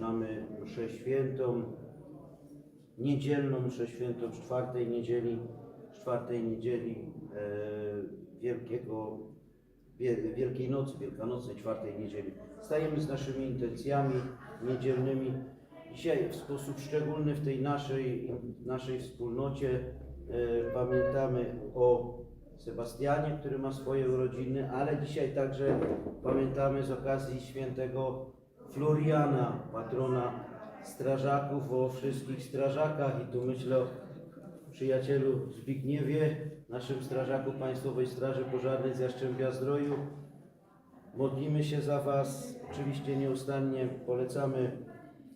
rozpoczynamy mszę świętą, niedzielną mszę świętą czwartej niedzieli, czwartej niedzieli e, Wielkiego, Wie- Wielkiej Nocy, Wielkanocnej, czwartej niedzieli. Stajemy z naszymi intencjami niedzielnymi. Dzisiaj w sposób szczególny w tej naszej, naszej wspólnocie e, pamiętamy o Sebastianie, który ma swoje urodziny, ale dzisiaj także pamiętamy z okazji świętego Floriana, patrona strażaków, o wszystkich strażakach. I tu myślę o przyjacielu Zbigniewie, naszym strażaku Państwowej Straży Pożarnej z Jastrzębia Zdroju. Modlimy się za Was, oczywiście nieustannie polecamy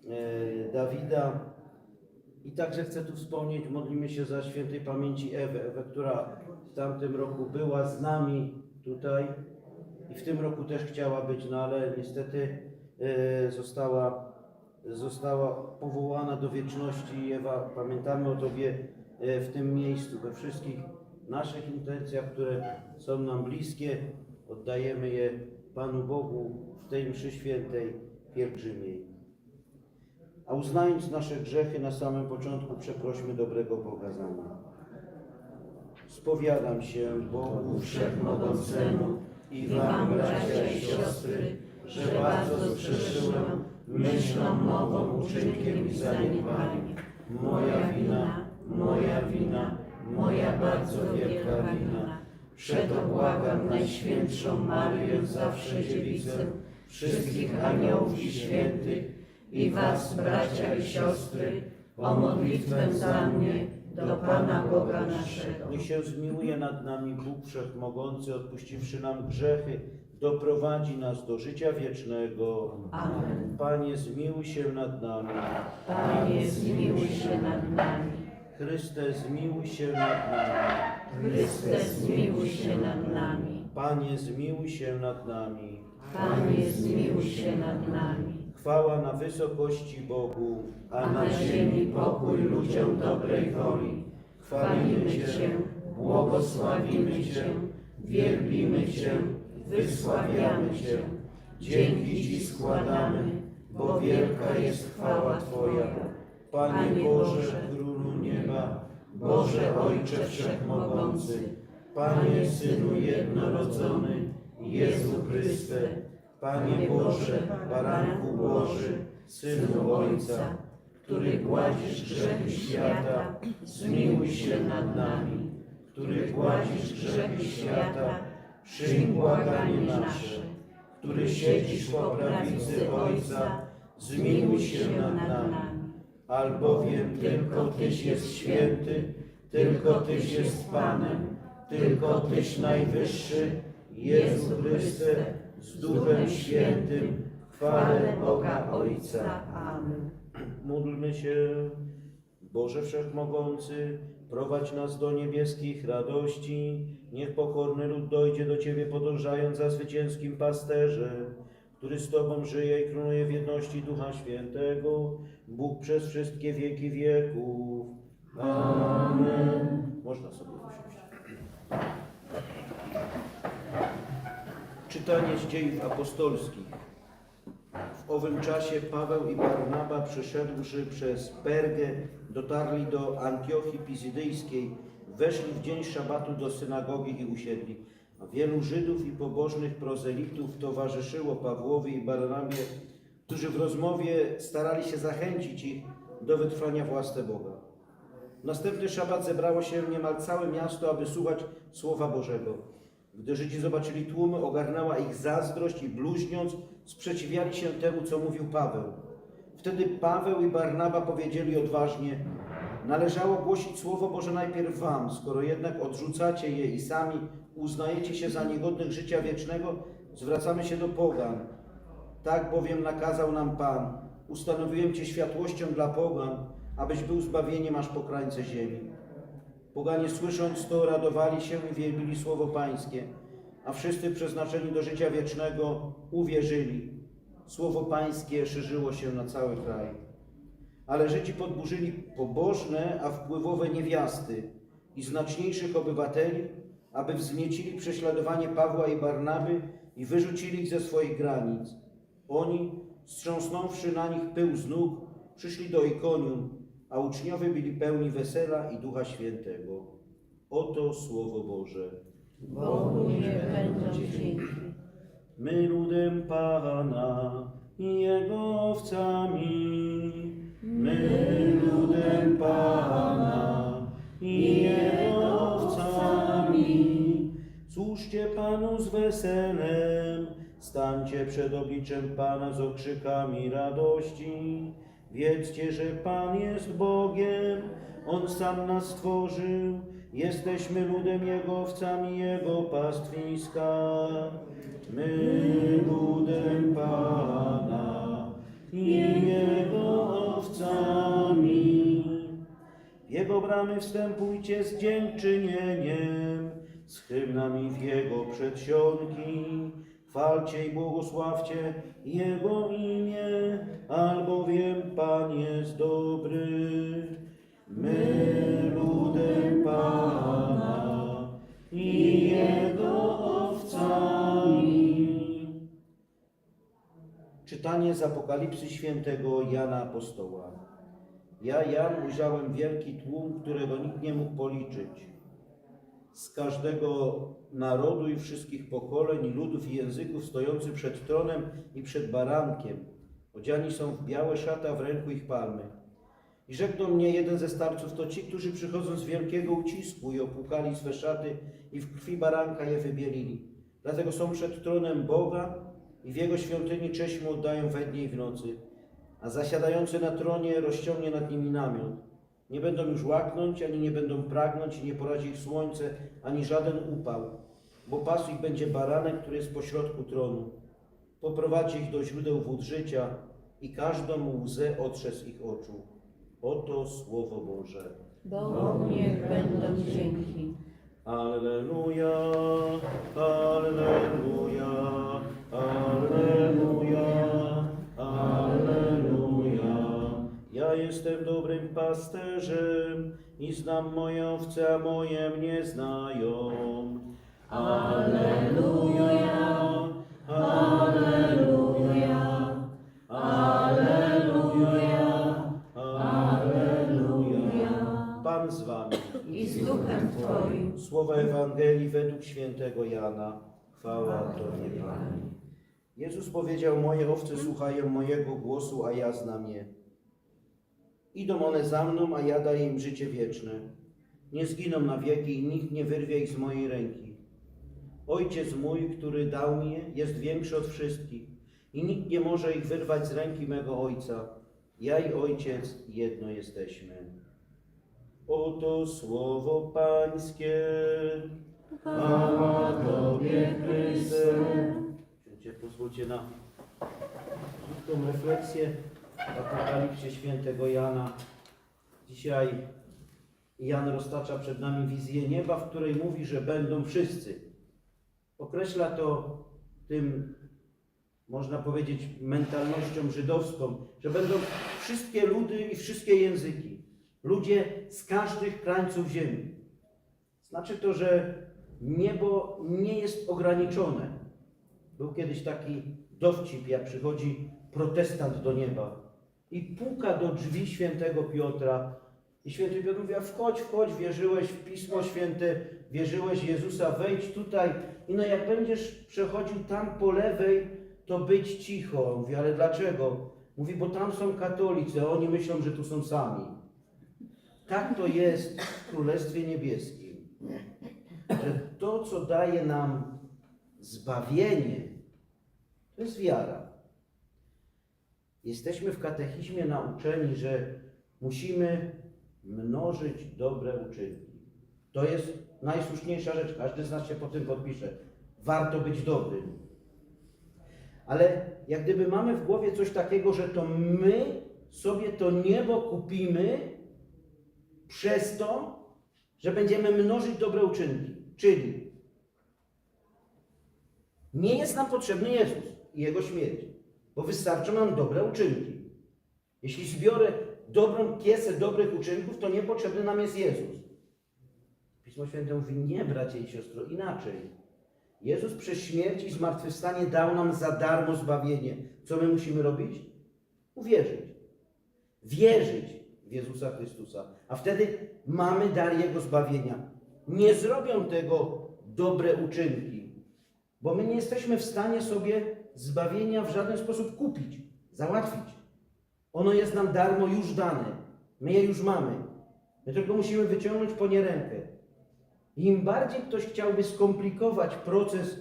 e, Dawida, i także chcę tu wspomnieć, modlimy się za świętej pamięci Ewę, Ewę, która w tamtym roku była z nami tutaj i w tym roku też chciała być, no ale niestety została, została powołana do wieczności. Ewa, pamiętamy o Tobie e, w tym miejscu, we wszystkich naszych intencjach, które są nam bliskie, oddajemy je Panu Bogu w tej mszy świętej pielgrzymiej. A uznając nasze grzechy na samym początku, przeprośmy dobrego Boga za. Spowiadam się Bogu Wszechmogącemu i Wam, bracia i siostry, że bardzo zgrzeszyłem myślą, mową, uczynkiem i zaniedbaniem. Moja wina, moja wina, moja bardzo wielka wina. Przeto błagam Najświętszą Marię, zawsze dziewicę, wszystkich aniołów i świętych, i was, bracia i siostry, o modlitwę za mnie do Pana Boga naszego. Niech się zmiłuje nad nami Bóg Wszechmogący, odpuściwszy nam grzechy, doprowadzi nas do życia wiecznego. Amen. Panie, zmiłuj się nad nami. Panie, zmiłuj się nad nami. Chryste, zmiłuj się nad nami. Chryste, zmiłuj się nad nami. Panie, zmiłuj się nad nami. Panie, zmiłuj się nad nami. Chwała na wysokości Bogu, A na ziemi pokój ludziom dobrej woli. Chwalimy Cię, błogosławimy Cię, wielbimy Cię, wysławiamy Cię. Dzięki Ci składamy, bo wielka jest chwała Twoja. Panie Boże, Królu Nieba, Boże Ojcze Wszechmogący, Panie Synu Jednorodzony, Jezu Chryste, Panie Boże, Baranku Boży, Synu Ojca, który gładzisz grzechy świata, zmiłuj się nad nami, który gładzisz grzechy świata, przyjm błaganie nasze, który siedzisz po prawicy Ojca, zmiłuj się nad nami. Albowiem tylko Tyś jest święty, tylko Tyś jest Panem, tylko Tyś najwyższy, Jezu Chryste, z Duchem Świętym, chwale Boga Ojca. Amen. Módlmy się, Boże Wszechmogący, prowadź nas do niebieskich radości. Niech pokorny lud dojdzie do Ciebie, podążając za zwycięskim pasterzem, który z Tobą żyje i króluje w jedności Ducha Świętego, Bóg przez wszystkie wieki wieków. Amen. Można sobie usiąść. Czytanie z dziejów apostolskich. W owym czasie Paweł i Barnaba przyszedłszy przez Pergę, dotarli do Antiochii Pizydyjskiej, weszli w dzień szabatu do synagogi i usiedli. A wielu Żydów i pobożnych prozelitów towarzyszyło Pawłowi i Barnabie, którzy w rozmowie starali się zachęcić ich do wytrwania w łasce Boga. Następny szabat zebrało się niemal całe miasto, aby słuchać Słowa Bożego. Gdy Żydzi zobaczyli tłumy, ogarnęła ich zazdrość i bluźniąc, sprzeciwiali się temu, co mówił Paweł. Wtedy Paweł i Barnaba powiedzieli odważnie, należało głosić Słowo Boże najpierw wam, skoro jednak odrzucacie je i sami uznajecie się za niegodnych życia wiecznego, zwracamy się do pogan. Tak bowiem nakazał nam Pan, ustanowiłem Cię światłością dla pogan, abyś był zbawieniem aż po krańce ziemi. Poganie słysząc to radowali się i wielbili słowo Pańskie, a wszyscy przeznaczeni do życia wiecznego uwierzyli. Słowo Pańskie szerzyło się na cały kraj. Ale Żydzi podburzyli pobożne, a wpływowe niewiasty i znaczniejszych obywateli, aby wzniecili prześladowanie Pawła i Barnaby i wyrzucili ich ze swoich granic. Oni, strząsnąwszy na nich pył z nóg, przyszli do Ikonium, a uczniowie byli pełni wesela i Ducha Świętego. Oto Słowo Boże. Bogu niech będą dzięki. My ludem Pana i Jego owcami. My ludem Pana i Jego owcami. Służcie Panu z weselem, stańcie przed obliczem Pana z okrzykami radości. Wiedzcie, że Pan jest Bogiem, On sam nas stworzył, jesteśmy ludem Jego owcami Jego pastwiska. My ludem Pana i Jego owcami. W Jego bramy wstępujcie z dziękczynieniem, z hymnami w Jego przedsionki. Chwalcie i błogosławcie Jego imię, albowiem Pan jest dobry. My ludem Pana i Jego owcami. Czytanie z Apokalipsy świętego Jana Apostoła. Ja, Jan, ujrzałem wielki tłum, którego nikt nie mógł policzyć. Z każdego narodu i wszystkich pokoleń, ludów i języków, stojący przed tronem i przed barankiem. Odziani są w białe szata, w ręku ich palmy. I rzekł do mnie jeden ze starców, to ci, którzy przychodzą z wielkiego ucisku i opłukali swe szaty i w krwi baranka je wybielili. Dlatego są przed tronem Boga i w Jego świątyni cześć mu oddają we dnie i w nocy. A zasiadający na tronie rozciągnie nad nimi namiot. Nie będą już łaknąć, ani nie będą pragnąć, i nie poradzi ich słońce, ani żaden upał, bo pasu ich będzie baranek, który jest pośrodku tronu. Poprowadzi ich do źródeł wód życia i każdą łzę otrze z ich oczu. Oto Słowo Boże. Bogu niech będą dzięki. Alleluja, Alleluja, Alleluja. Ja jestem dobrym pasterzem i znam moje owce, a moje mnie znają. Alleluja, Alleluja, Alleluja, Alleluja. Pan z wami. I z duchem Twoim. Słowa Ewangelii według świętego Jana. Chwała Tobie, Panie. Jezus powiedział, moje owce słuchają mojego głosu, a ja znam je. Idą one za mną, a ja daję im życie wieczne. Nie zginą na wieki i nikt nie wyrwie ich z mojej ręki. Ojciec mój, który dał mi je, jest większy od wszystkich i nikt nie może ich wyrwać z ręki mego Ojca. Ja i Ojciec jedno jesteśmy. Oto słowo Pańskie. Chwała Tobie, Chryste. Pozwólcie na krótką refleksję w Apokalipsie świętego Jana. Dzisiaj Jan roztacza przed nami wizję nieba, w której mówi, że będą wszyscy. Określa to tym, można powiedzieć, mentalnością żydowską, że będą wszystkie ludy i wszystkie języki. Ludzie z każdych krańców ziemi. Znaczy to, że niebo nie jest ograniczone. Był kiedyś taki dowcip, jak przychodzi protestant do nieba i puka do drzwi świętego Piotra. I święty Piotr mówi, wchodź, wchodź, wierzyłeś w Pismo Święte, wierzyłeś Jezusa, wejdź tutaj. I no jak będziesz przechodził tam po lewej, to być cicho. Mówi, ale dlaczego? Mówi, bo tam są katolicy, a oni myślą, że tu są sami. Tak to jest w Królestwie Niebieskim. Że to, co daje nam zbawienie, to jest wiara. Jesteśmy w katechizmie nauczeni, że musimy mnożyć dobre uczynki. To jest najsłuszniejsza rzecz. Każdy z nas się po tym podpisze. Warto być dobrym. Ale jak gdyby mamy w głowie coś takiego, że to my sobie to niebo kupimy przez to, że będziemy mnożyć dobre uczynki. Czyli nie jest nam potrzebny Jezus i Jego śmierć, bo wystarczą nam dobre uczynki. Jeśli zbiorę dobrą piesę dobrych uczynków, to niepotrzebny nam jest Jezus. Pismo Święte mówi, nie bracie i siostro, inaczej. Jezus przez śmierć i zmartwychwstanie dał nam za darmo zbawienie. Co my musimy robić? Uwierzyć. Wierzyć w Jezusa Chrystusa. A wtedy mamy dar Jego zbawienia. Nie zrobią tego dobre uczynki, bo my nie jesteśmy w stanie sobie zbawienia w żaden sposób kupić, załatwić. Ono jest nam darmo już dane. My je już mamy. My tylko musimy wyciągnąć po nie rękę. Im bardziej ktoś chciałby skomplikować proces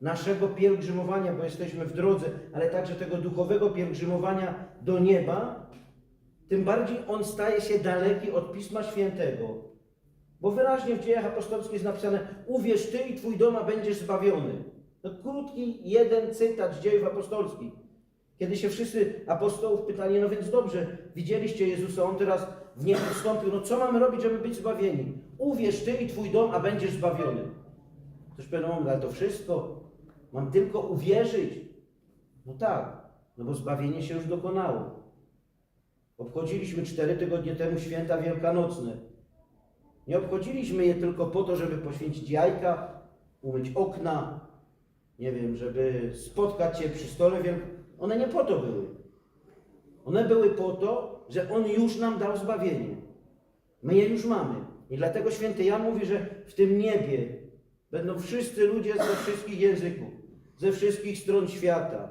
naszego pielgrzymowania, bo jesteśmy w drodze, ale także tego duchowego pielgrzymowania do nieba, tym bardziej on staje się daleki od Pisma Świętego. Bo wyraźnie w dziejach apostolskich jest napisane: Uwierz ty i twój dom, będziesz zbawiony. To krótki jeden cytat z dziejów apostolskich. Kiedy się wszyscy apostołów pytali, no więc dobrze, widzieliście Jezusa, On teraz w niebo wstąpił, no co mamy robić, żeby być zbawieni? Uwierz Ty i Twój dom, a będziesz zbawiony. Ktoś powiedział, no, ale to wszystko, mam tylko uwierzyć. No tak, no bo zbawienie się już dokonało. Obchodziliśmy cztery tygodnie temu święta wielkanocne. Nie obchodziliśmy je tylko po to, żeby poświęcić jajka, umyć okna, nie wiem, żeby spotkać się przy stole wielkanocnym. One nie po to były. One były po to, że On już nam dał zbawienie. My je już mamy. I dlatego święty Jan mówi, że w tym niebie będą wszyscy ludzie ze wszystkich języków, ze wszystkich stron świata.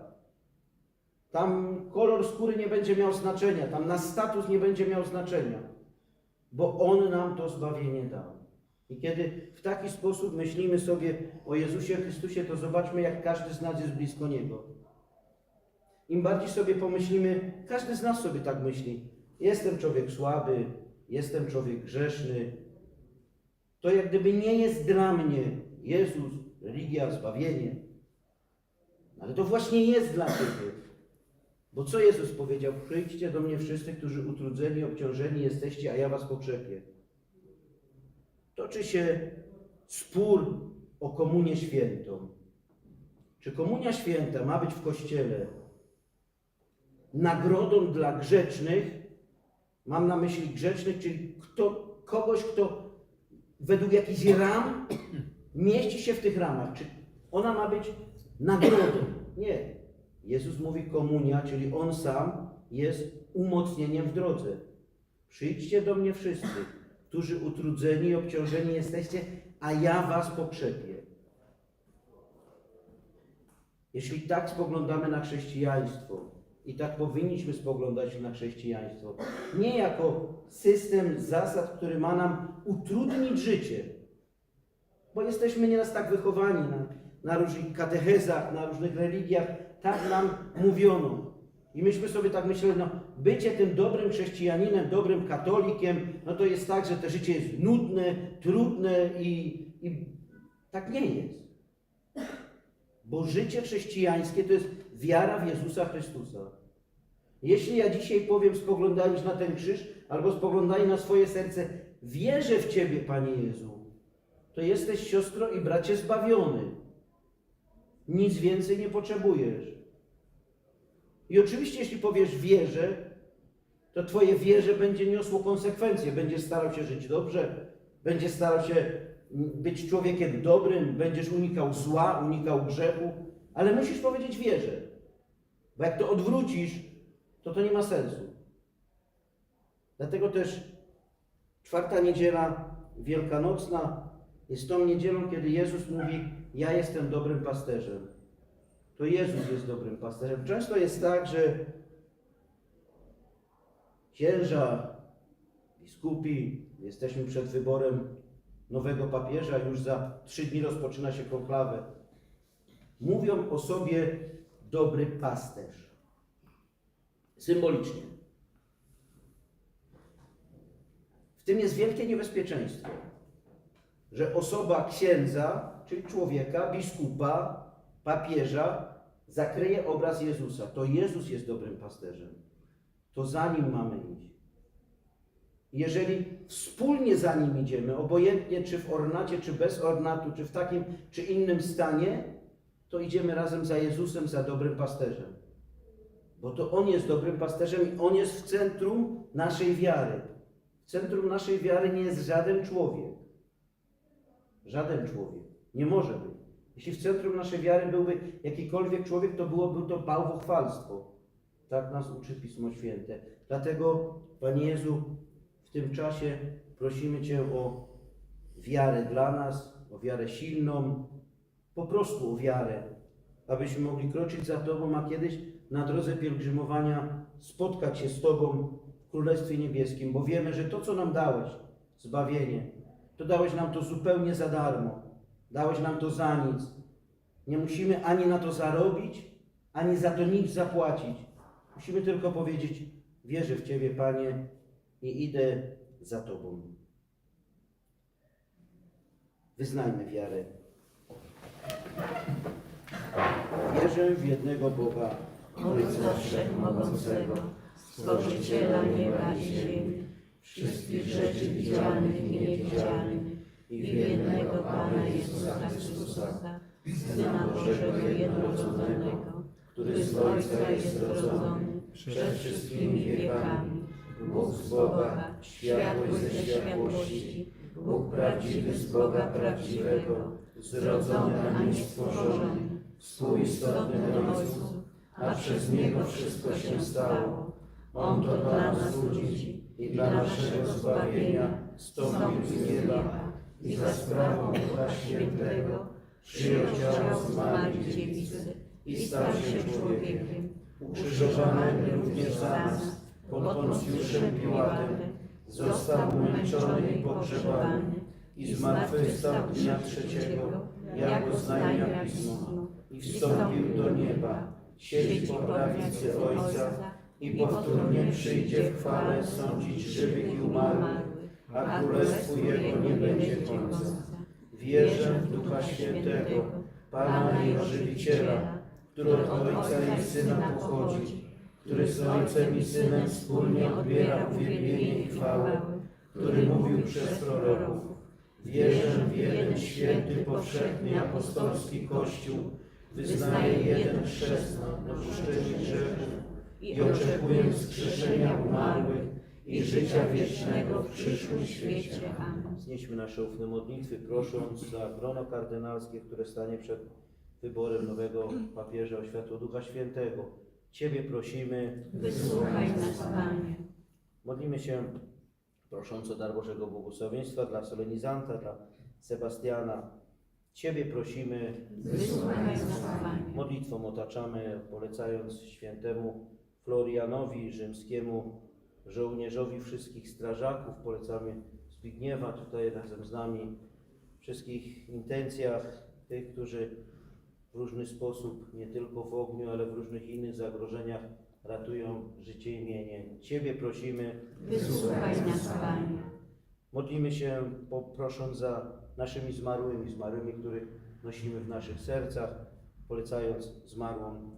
Tam kolor skóry nie będzie miał znaczenia, tam nasz status nie będzie miał znaczenia, bo On nam to zbawienie dał. I kiedy w taki sposób myślimy sobie o Jezusie Chrystusie, to zobaczmy, jak każdy z nas jest blisko Niego. Im bardziej sobie pomyślimy, każdy z nas sobie tak myśli, jestem człowiek słaby, jestem człowiek grzeszny, to jak gdyby nie jest dla mnie Jezus, religia, zbawienie. Ale to właśnie jest dla Ciebie. Bo co Jezus powiedział? Przyjdźcie do mnie wszyscy, którzy utrudzeni, obciążeni jesteście, a ja was pokrzepię. Toczy się spór o komunię świętą. Czy komunia święta ma być w kościele nagrodą dla grzecznych? Mam na myśli grzecznych, czyli kto, kogoś, kto według jakichś ram mieści się w tych ramach. Czy ona ma być nagrodą? Nie. Jezus mówi komunia, czyli On sam jest umocnieniem w drodze. Przyjdźcie do mnie wszyscy, którzy utrudzeni obciążeni jesteście, a ja was pokrzepię. Jeśli tak spoglądamy na chrześcijaństwo i tak powinniśmy spoglądać na chrześcijaństwo, nie jako system zasad, który ma nam utrudnić życie, bo jesteśmy nieraz tak wychowani na, na różnych katechezach, na różnych religiach, tak nam mówiono. I myśmy sobie tak myśleli, no bycie tym dobrym chrześcijaninem, dobrym katolikiem, no to jest tak, że to życie jest nudne, trudne i, i tak nie jest. Bo życie chrześcijańskie to jest wiara w Jezusa Chrystusa. Jeśli ja dzisiaj powiem, spoglądając na ten krzyż, albo spoglądając na swoje serce, wierzę w Ciebie, Panie Jezu, to jesteś siostro i bracie zbawiony. Nic więcej nie potrzebujesz. I oczywiście, jeśli powiesz wierzę, to Twoje wierze będzie niosło konsekwencje. Będziesz starał się żyć dobrze, będziesz starał się być człowiekiem dobrym, będziesz unikał zła, unikał grzechu, ale musisz powiedzieć wierzę. Bo jak to odwrócisz, to to nie ma sensu. Dlatego też czwarta niedziela wielkanocna jest tą niedzielą, kiedy Jezus mówi: Ja jestem dobrym pasterzem. To Jezus jest dobrym pasterzem. Często jest tak, że księża, biskupi, jesteśmy przed wyborem nowego papieża, już za trzy dni rozpoczyna się konklawę. Mówią o sobie dobry pasterz. Symbolicznie. W tym jest wielkie niebezpieczeństwo, że osoba księdza, czyli człowieka, biskupa, papieża, zakryje obraz Jezusa. To Jezus jest dobrym pasterzem. To za nim mamy iść. Jeżeli wspólnie za nim idziemy, obojętnie czy w ornacie, czy bez ornatu, czy w takim, czy innym stanie, to idziemy razem za Jezusem, za dobrym pasterzem. Bo to On jest dobrym pasterzem i On jest w centrum naszej wiary. W centrum naszej wiary nie jest żaden człowiek. Żaden człowiek. Nie może być. Jeśli w centrum naszej wiary byłby jakikolwiek człowiek, to byłoby to bałwochwalstwo. Tak nas uczy Pismo Święte. Dlatego, Panie Jezu, w tym czasie prosimy Cię o wiarę dla nas, o wiarę silną, po prostu o wiarę, abyśmy mogli kroczyć za Tobą, a kiedyś na drodze pielgrzymowania spotkać się z Tobą w Królestwie Niebieskim, bo wiemy, że to, co nam dałeś, zbawienie, to dałeś nam to zupełnie za darmo. Dałeś nam to za nic. Nie musimy ani na to zarobić, ani za to nic zapłacić. Musimy tylko powiedzieć: Wierzę w Ciebie, Panie, i idę za Tobą. Wyznajmy wiarę. Wierzę w jednego Boga, Ojca Wszechmogącego, Stworzyciela nieba i ziemi, wszystkich rzeczy widzialnych i niewidzialnych, i w jednego Pana Jezusa Chrystusa, Syna Bożego jednorodzonego, który z Ojca jest rodzony przed wszystkimi wiekami, Bóg z Boga, światłość ze światłości, Bóg prawdziwy z Boga prawdziwego, zrodzony, a nie stworzony, współistotny Ojcu, a przez Niego wszystko się stało. On to dla nas ludzi i dla naszego zbawienia stąpił z nieba i za sprawą Ducha Świętego przyjął ciało z Marii Dziewicy i stał się człowiekiem, ukrzyżowany również za nas pod Poncjuszem Piłatem, został umęczony i pogrzebany i zmartwychwstał dnia trzeciego, jak oznajmia Pismo, i wstąpił do nieba, siedzi po prawicy Ojca i powtórnie przyjdzie w chwale sądzić żywych i umarłych, a królestwu Jego nie będzie końca. Wierzę w Ducha Świętego, Pana i Ożywiciela, który od Ojca i Syna pochodzi, który z Ojcem i Synem wspólnie odbiera uwielbienie i chwałę, który mówił przez proroków. Wierzę w jeden święty, powszechny apostolski Kościół, wyznaję jeden chrzest na odpuszczenie grzechów i oczekuję wskrzeszenia umarłych i życia wiecznego w przyszłym świecie. Amen. Znieśmy nasze ufne modlitwy, prosząc za grono kardynalskie, które stanie przed wyborem nowego papieża o światło Ducha Świętego. Ciebie prosimy, Wysłuchaj nas, Panie. modlimy się prosząc o dar Bożego błogosławieństwa dla solenizanta, dla Sebastiana. Ciebie prosimy, Wysłuchaj nas, Panie. modlitwą otaczamy, polecając świętemu Florianowi Rzymskiemu, żołnierzowi wszystkich strażaków, polecamy Zbigniewa tutaj razem z nami, wszystkich intencjach tych, którzy różny sposób, nie tylko w ogniu, ale w różnych innych zagrożeniach ratują życie i mienie. Ciebie prosimy, Wysłuchaj nas, Panie. Modlimy się, prosząc za naszymi zmarłymi, zmarłymi, których nosimy w naszych sercach, polecając zmarłą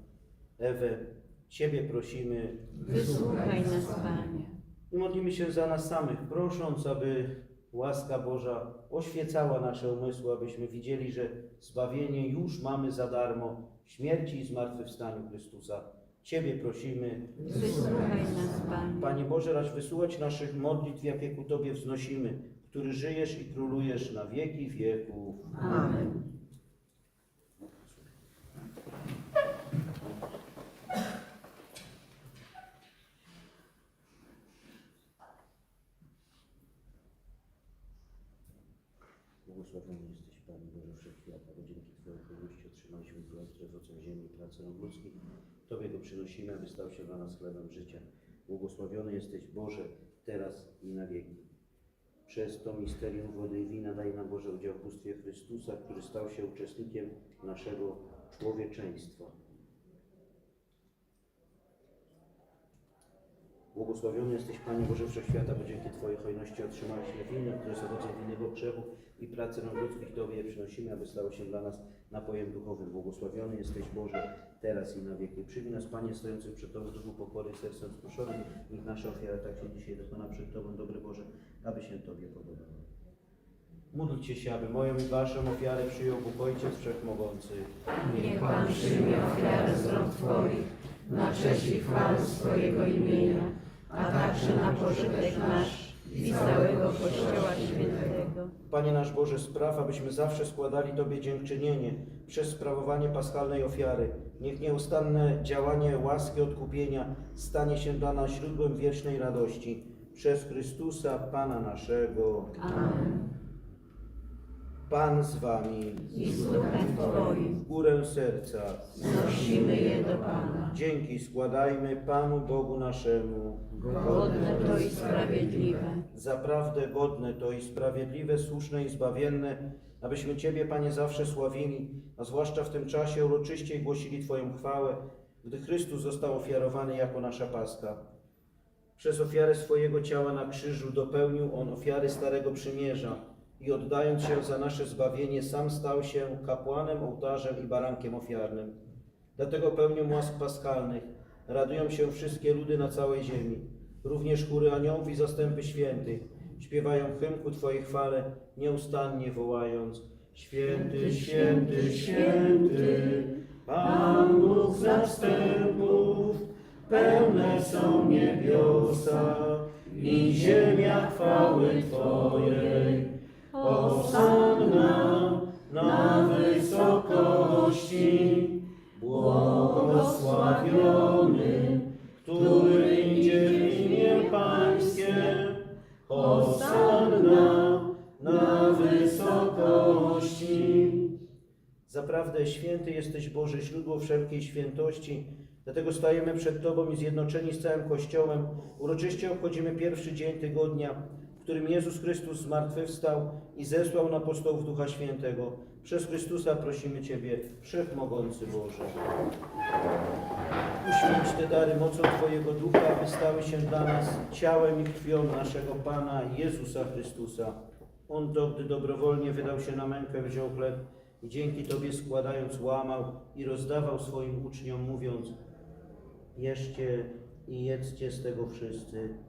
Ewę. Ciebie prosimy Wysłuchaj nas, Panie. i modlimy się za nas samych, prosząc, aby łaska Boża oświecała nasze umysły, abyśmy widzieli, że zbawienie już mamy za darmo śmierci i zmartwychwstaniu Chrystusa. Ciebie prosimy, Wysłuchaj nas, Panie. Panie Boże, racz wysłuchać naszych modlitw, jakie ku Tobie wznosimy, który żyjesz i królujesz na wieki wieków. Amen. Błogosławiony jesteś, Panie Boże Wszechświata, bo dzięki Twojej miłości otrzymaliśmy który jest owocem ziemi i pracy rąk ludzkich. Tobie go przynosimy, aby stał się dla nas chlebem życia. Błogosławiony jesteś, Boże, teraz i na wieki. Przez to misterium wody i wina daj nam Boże udział w bóstwie Chrystusa, który stał się uczestnikiem naszego człowieczeństwa. Błogosławiony jesteś, Panie Boże Wszechświata, bo dzięki Twojej hojności otrzymaliśmy winę, które jest owocem winnego grzechu i pracy rąk ludzkich Tobie je przynosimy, aby stało się dla nas napojem duchowym. Błogosławiony jesteś, Boże, teraz i na wieki. Przyjmij nas, Panie, stojącym przed Tobą w duchu pokory, sercem skruszonym. Niech nasza ofiara tak się dzisiaj dokona przed Tobą, dobry Boże, aby się Tobie podobało. Módlcie się, aby moją i Waszą ofiarę przyjął Bóg Ojciec Wszechmogący. Niech Pan przyjmie ofiarę z rąk Twoich na cześć i chwałę swojego imienia, a także na pożytek nasz i całego Kościoła Świętego. Panie nasz Boże, spraw, abyśmy zawsze składali Tobie dziękczynienie przez sprawowanie paschalnej ofiary. Niech nieustanne działanie łaski odkupienia stanie się dla nas źródłem wiecznej radości. Przez Chrystusa, Pana naszego. Amen. Pan z Wami. I z duchem Twoim W górę serca. znosimy je do Pana. Dzięki składajmy Panu Bogu naszemu. Godne to i sprawiedliwe. Zaprawdę godne to i sprawiedliwe, słuszne i zbawienne, abyśmy Ciebie, Panie, zawsze sławili, a zwłaszcza w tym czasie uroczyście głosili Twoją chwałę, gdy Chrystus został ofiarowany jako nasza Paska. Przez ofiarę swojego ciała na krzyżu dopełnił On ofiary Starego Przymierza i oddając się za nasze zbawienie, sam stał się kapłanem, ołtarzem i barankiem ofiarnym. Dlatego pełnią łask paschalnych radują się wszystkie ludy na całej ziemi. Również chóry aniołów i zastępy świętych śpiewają hymn ku Twojej chwale, nieustannie wołając Święty, święty, święty, Pan Bóg zastępów, pełne są niebiosa i ziemia chwały Twojej. Hosanna na wysokości, błogosławiony, który idzie w imię Pańskie. Hosanna na wysokości. Zaprawdę święty jesteś Boże, źródło wszelkiej świętości. Dlatego stajemy przed Tobą i zjednoczeni z całym Kościołem uroczyście obchodzimy pierwszy dzień tygodnia, którym Jezus Chrystus zmartwychwstał i zesłał na apostołów Ducha Świętego. Przez Chrystusa prosimy Ciebie, Wszechmogący Boże. Uświęć te dary mocą Twojego Ducha, aby stały się dla nas ciałem i krwią naszego Pana Jezusa Chrystusa. On to, gdy dobrowolnie wydał się na mękę, wziął chleb i dzięki Tobie składając łamał i rozdawał swoim uczniom, mówiąc Jeszcie i jedzcie z tego wszyscy.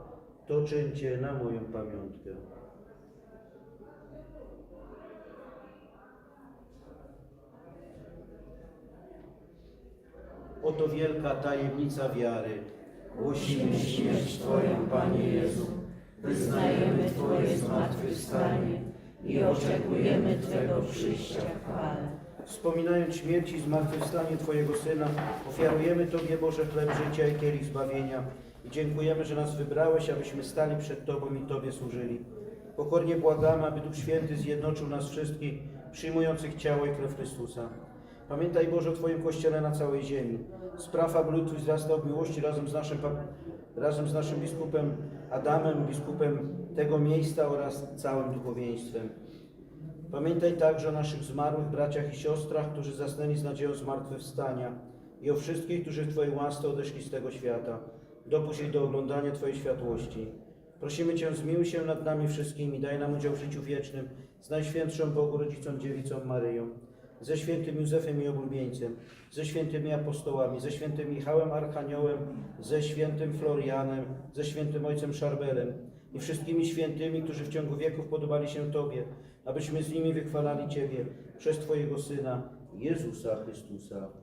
To czyńcie na moją pamiątkę. Oto wielka tajemnica wiary. Głosimy śmierć Twoją, Panie Jezu. Wyznajemy Twoje zmartwychwstanie i oczekujemy Twego przyjścia w chwale. Wspominając śmierć i zmartwychwstanie Twojego Syna, ofiarujemy Tobie, Boże, chleb życia i kielich zbawienia i dziękujemy, że nas wybrałeś, abyśmy stali przed Tobą i Tobie służyli. Pokornie błagamy, aby Duch Święty zjednoczył nas wszystkich, przyjmujących ciało i krew Chrystusa. Pamiętaj, Boże, o Twoim Kościele na całej ziemi. Spraw, aby lud w miłości razem z naszym, razem z naszym biskupem Adamem, biskupem tego miejsca oraz całym duchowieństwem. Pamiętaj także o naszych zmarłych braciach i siostrach, którzy zasnęli z nadzieją zmartwychwstania i o wszystkich, którzy w Twojej łasce odeszli z tego świata. Dopuść ich do oglądania Twojej światłości. Prosimy Cię, zmiłuj się nad nami wszystkimi, daj nam udział w życiu wiecznym z Najświętszą Bogu Rodzicą Dziewicą Maryją, ze świętym Józefem i oblubieńcem, ze świętymi apostołami, ze świętym Michałem Archaniołem, ze świętym Florianem, ze świętym Ojcem Szarbelem i wszystkimi świętymi, którzy w ciągu wieków podobali się Tobie, abyśmy z nimi wychwalali Ciebie przez Twojego Syna, Jezusa Chrystusa.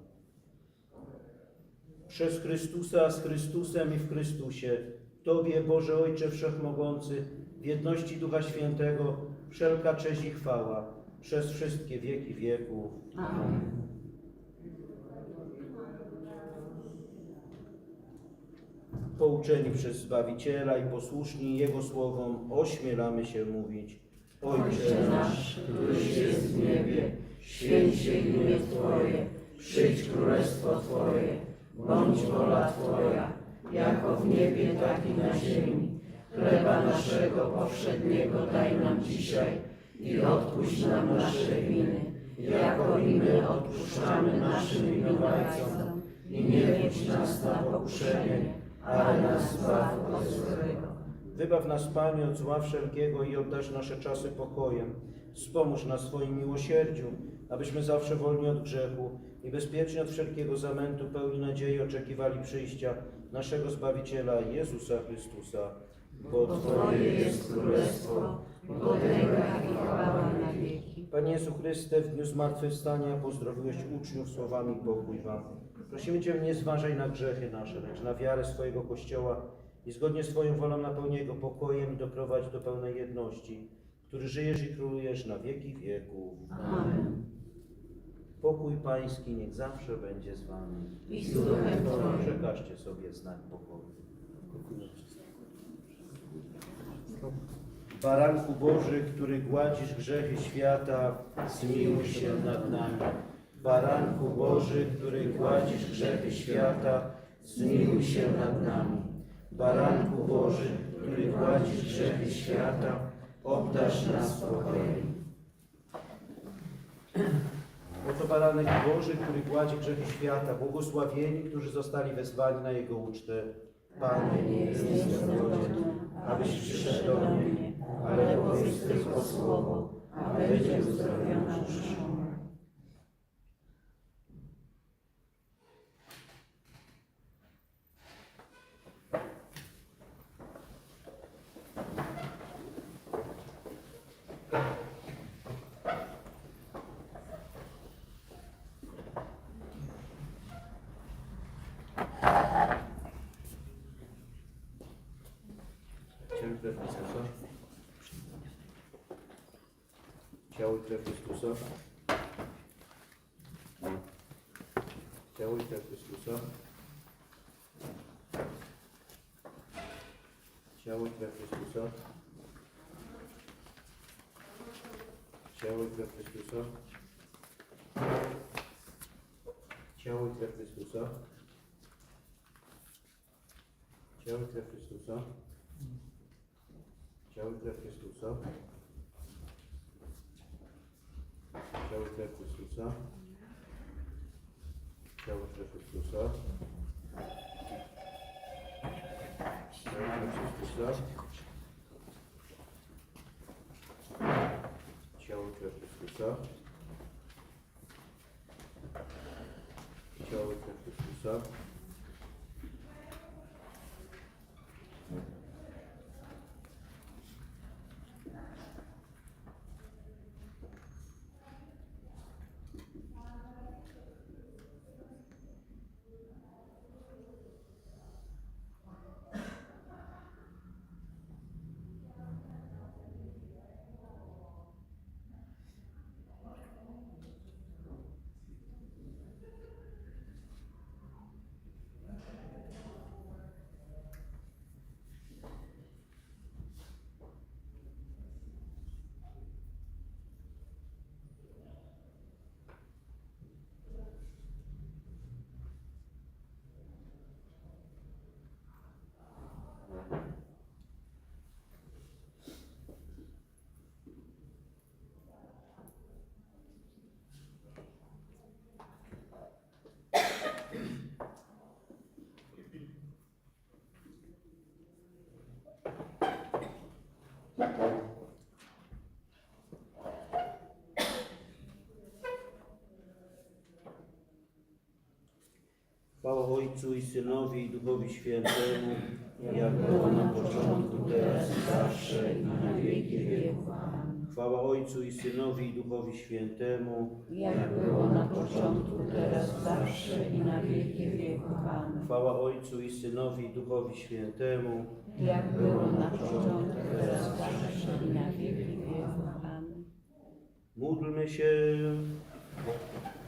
Przez Chrystusa, z Chrystusem i w Chrystusie, Tobie, Boże Ojcze Wszechmogący, w jedności Ducha Świętego, wszelka cześć i chwała, przez wszystkie wieki wieków. Amen. Pouczeni przez Zbawiciela i posłuszni Jego słowom, ośmielamy się mówić. Ojcze nasz, któryś jest w niebie, święć się imię Twoje, przyjdź królestwo Twoje, bądź wola Twoja, jako w niebie, tak i na ziemi. Chleba naszego powszedniego daj nam dzisiaj i odpuść nam nasze winy, jako i my odpuszczamy naszym winowajcom. I nie wiedź nas na pokuszenie, ale nas zbaw od złego. Wybaw nas, Panie, od zła wszelkiego i oddasz nasze czasy pokojem. Wspomóż nas swoim miłosierdziu, abyśmy zawsze wolni od grzechu i bezpiecznie od wszelkiego zamętu, pełni nadziei oczekiwali przyjścia naszego Zbawiciela Jezusa Chrystusa. Bo Twoje jest królestwo, potęga i chwała na wieki. Panie Jezu Chryste, w dniu zmartwychwstania pozdrowiłeś uczniów słowami pokój Wam. Prosimy Cię, nie zważaj na grzechy nasze, lecz na wiarę swojego Kościoła i zgodnie z Twoją wolą napełnij go pokojem i doprowadź do pełnej jedności, który żyjesz i królujesz na wieki wieków. Amen. Pokój Pański niech zawsze będzie z Wami. I z duchem Twoim. Przekażcie sobie znak pokoju. Baranku Boży, który gładzisz grzechy świata, zmiłuj się nad nami. Baranku Boży, który gładzisz grzechy świata, zmiłuj się nad nami. Baranku Boży, który gładzisz grzechy świata, obdarz nas pokojem. Oto baranek Boży, który gładzi grzechy świata, błogosławieni, którzy zostali wezwani na Jego ucztę. Panie, nie jestem godzien, abyś przyszedł do mnie, ale powiedz tylko słowo, a będzie uzdrowiona dusza moja. Ciało i krew Chrystusa. Ciało i krew Chrystusa. Ciało i krew Chrystusa. Ciało i krew Chrystusa. Ciało i krew Chrystusa. Ciało i krew Chrystusa. Ciało i krew Chrystusa. Ciało i krew Chrystusa. Христе Ісуса. Слава Христе Ісуса. Чао Христа. Чао Христа. Chwała Ojcu i Synowi i Duchowi Świętemu, jak było na początku, teraz i zawsze i na wieki wieków. Chwała Ojcu i Synowi i Duchowi Świętemu, Jak było na początku, teraz, zawsze i na wieki wieków. Chwała Ojcu i Synowi i Duchowi Świętemu, Jak było na początku, teraz, zawsze i na wieki wieków. Módlmy się.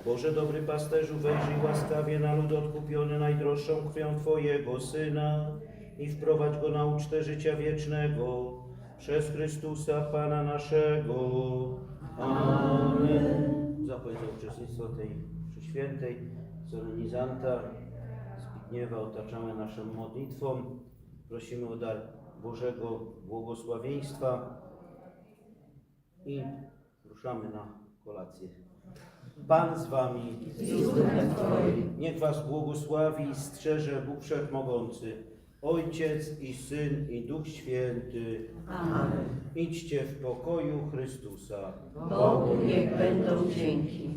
Boże dobry pasterzu, wejrzyj łaskawie na lud odkupiony najdroższą krwią Twojego Syna i wprowadź go na ucztę życia wiecznego przez Chrystusa Pana naszego. Amen. Zapowiedź za uczestnictwo tej przeświętej solenizanta Zbigniewa otaczamy naszą modlitwą. Prosimy o dar Bożego błogosławieństwa i ruszamy na kolację. Pan z wami. Niech was błogosławi i strzeże Bóg Wszechmogący, Ojciec i Syn i Duch Święty. Amen. Idźcie w pokoju Chrystusa. Bogu niech będą dzięki.